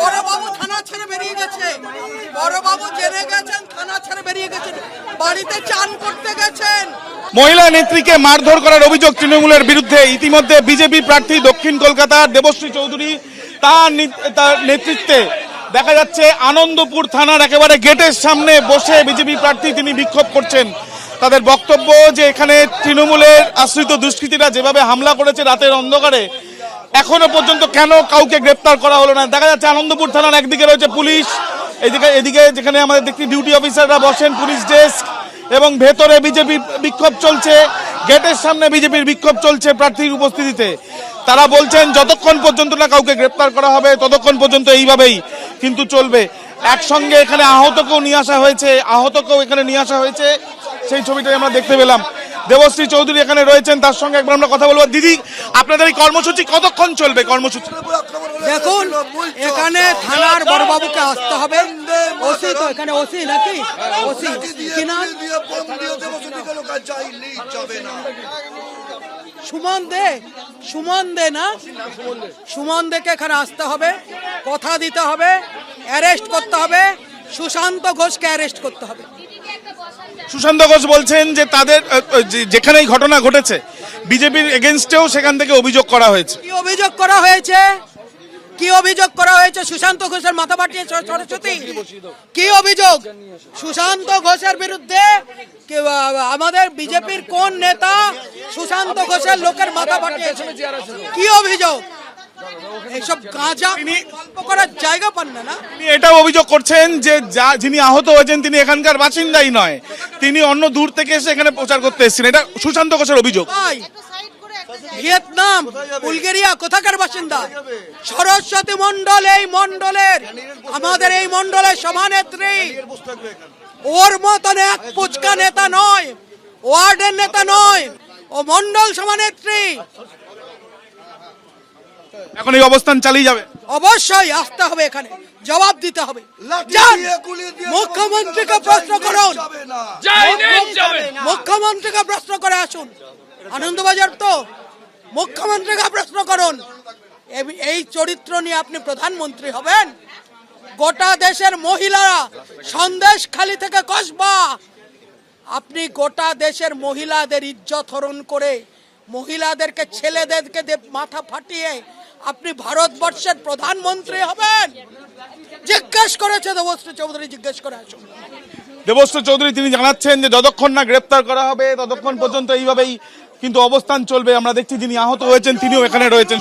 বড়বাবু থানা ছেড়ে বেরিয়ে গেছে। বড়বাবু জেনে গেছেন, থানা ছেড়ে বেরিয়ে গেছেন। বাড়িতে চান করতে গেছেন। মহিলা নেত্রীকে মারধর করার অভিযোগ তৃণমূলের বিরুদ্ধে। ইতিমধ্যে বিজেপি প্রার্থী দক্ষিণ কলকাতার দেবশ্রী চৌধুরী তার নেতৃত্বে। দেখা যাচ্ছে আনন্দপুর থানার একেবারে গেটের সামনে বসে বিজেপি প্রার্থী তিনি বিক্ষোভ করছেন। তাদের বক্তব্য যে এখানে তৃণমূলের আশ্রিত দুষ্কৃতীরা যেভাবে হামলা করেছে রাতের অন্ধকারে এখনও পর্যন্ত কেন কাউকে গ্রেপ্তার করা হলো না? দেখা যাচ্ছে আনন্দপুর থানার একদিকে রয়েছে পুলিশ, এদিকে এদিকে যেখানে আমাদের দেখছি ডিউটি অফিসাররা বসেন, পুলিশ ডেস্ক এবং ভেতরে বিজেপি বিক্ষোভ চলছে, গেটের সামনে বিজেপির বিক্ষোভ চলছে প্রার্থীর উপস্থিতিতে। তারা বলছেন, যতক্ষণ পর্যন্ত না কাউকে গ্রেপ্তার করা হবে, ততক্ষণ পর্যন্ত এইভাবেই কিন্তু চলবে। একসঙ্গে এখানে আহতকেও নিয়ে আসা হয়েছে, আহতকেও এখানে নিয়ে আসা হয়েছে, সেই ছবিটাই আমরা দেখতে পেলাম। দেবশ্রী চৌধুরী এখানে রয়েছেন, তার সঙ্গে একবার আমরা কথা বলব। দিদি, আপনাদের এই কর্মসূচি কতক্ষণ চলবে কর্মসূচি? দেখুন, এখানে থানার বড়বাবুকে আসতে হবে। ওসি তো এখানে ওসি নাকি? ওসি কি নাম? সুমন দে সুমন দে না? সুমন দেকে এখানে আসতে হবে, কথা দিতে হবে, অ্যারেস্ট করতে হবে, সুশান্ত ঘোষকে অ্যারেস্ট করতে হবে। সুশান্ত ঘোষ বলছেন যে তাদের আহ, আহ, যেখানে এই ঘটনা ঘটেছে বিজেপির এগেনস্টেও সেখান থেকে অভিযোগ করা হয়েছে। কি অভিযোগ করা হয়েছে? কি অভিযোগ করা হয়েছে সুশান্ত ঘোষের মাথা পাঠিয়ে সরস্বতী? কি অভিযোগ? সুশান্ত ঘোষের বিরুদ্ধে আমাদের বিজেপির কোন নেতা সুশান্ত ঘোষের লোকের মাথা পাঠিয়েছে কি অভিযোগ? এইসব গাঁজা গল্প করার জায়গা পান না না? তিনি এটাও অভিযোগ করছেন যে যা যিনি আহত হয়েছেন তিনি এখানকার বাসিন্দাই নয়। তিনি অন্য দূর থেকে এসে এখানে প্রচার করতে এসেছেন। এটা সুশান্ত ঘোষের অভিযোগ। ভাই ভিয়েতনাম বুলগেরিয়া কোথাকার বাসিন্দা? সরস্বতী মন্ডল এই মন্ডলের আমাদের এই মন্ডলের সভানেত্রী। ওর মতন এক পুচকা নেতা নয় ওয়ার্ডের নেতা নয় ও মন্ডল সভানেত্রী। এখন এই অবস্থান চালিয়ে যাবে। অবশ্যই আসতে হবে এখানে জবাব দিতে হবে। মুখ্যমন্ত্রীকে প্রশ্ন করুন। মুখ্যমন্ত্রীকে প্রশ্ন করে আসুন। আনন্দবাজার তো। মুখ্যমন্ত্রীকে প্রশ্ন করুন। এই চরিত্র নিয়ে আপনি প্রধানমন্ত্রী হবেন? গোটা দেশের মহিলারা সন্দেশ খালি থেকে কসবা। আপনি গোটা দেশের মহিলাদের ইজ্জত হরণ করে মহিলাদেরকে ছেলেদেরকে মাথা ফাটিয়ে আপনি ভারতবর্ষের প্রধানমন্ত্রী হবেন। জিজ্ঞেস করেছে দেবশ্রী চৌধুরী, জিজ্ঞেস করে আসুন। দেবশ্রী চৌধুরী, তিনি জানাচ্ছেন যে যতক্ষণ না গ্রেপ্তার করা হবে, ততক্ষণ পর্যন্ত এইভাবেই কিন্তু অবস্থান চলবে। আমরা দেখছি যিনি আহত হয়েছেন, তিনিও এখানে রয়েছেন।